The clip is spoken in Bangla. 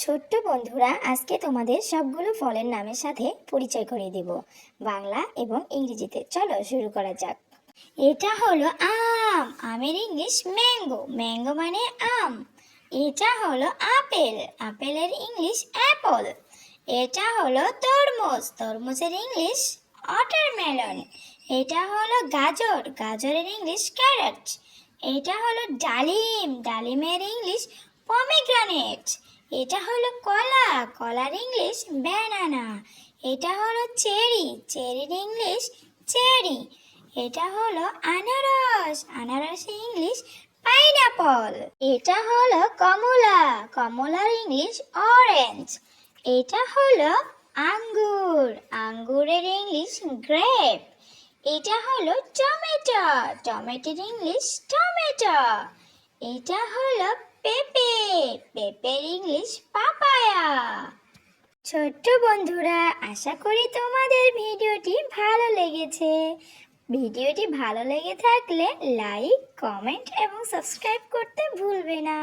ছোট্ট বন্ধুরা, আজকে তোমাদের সবগুলো ফলের নামের সাথে পরিচয় করিয়ে দেব। বাংলা এবং ইংরেজিতে। চলো শুরু করা যাক। এটা হলো আম, আমের ইংলিশ ম্যাঙ্গো। ম্যাঙ্গো মানে আম। এটা হলো আপেল। আপেলের ইংলিশ অ্যাপল। এটা হলো তরমুজ। তরমুজের ইংলিশ ওয়াটারমেলন। এটা হলো গাজর। গাজরের ইংলিশ ক্যারেট। এটা হলো ডালিম। ডালিমের ইংলিশ পমিগ্রানেট। এটা হলো কলা। কলার ইংলিশ ব্যানানা এটা হলো চেরি। চেরির English cherry. এটা হলো আনারস। আনারসের ইংলিশ পাইনাপল এটা হলো কমলা। কমলার ইংলিশ অরেঞ্জ এটা হলো আঙ্গুর। আঙ্গুরের ইংলিশ গ্রেপ এটা হলো টমেটো টমেটোর ইংলিশ টমেটো এটা হলো পেঁপের ইংলিশ পাপায়া। ছোট্ট বন্ধুরা, আশা করি তোমাদের ভিডিওটি ভালো লেগেছে। ভিডিওটি ভালো লেগে থাকলে লাইক, কমেন্ট এবং সাবস্ক্রাইব করতে ভুলবে না।